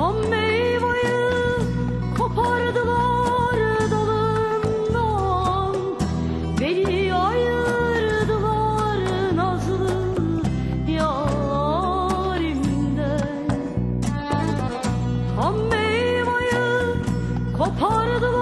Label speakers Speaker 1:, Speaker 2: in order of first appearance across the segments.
Speaker 1: Tam meyveyi kopardılar dalından. Beni ayırdılar nazlı yarimden Tam meyveyi kopardılar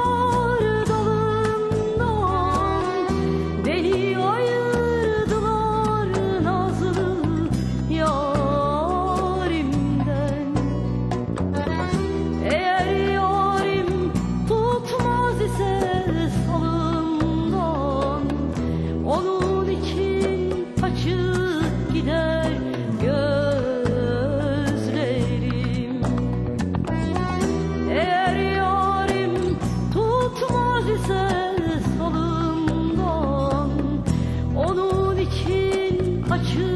Speaker 1: a true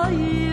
Speaker 1: 可以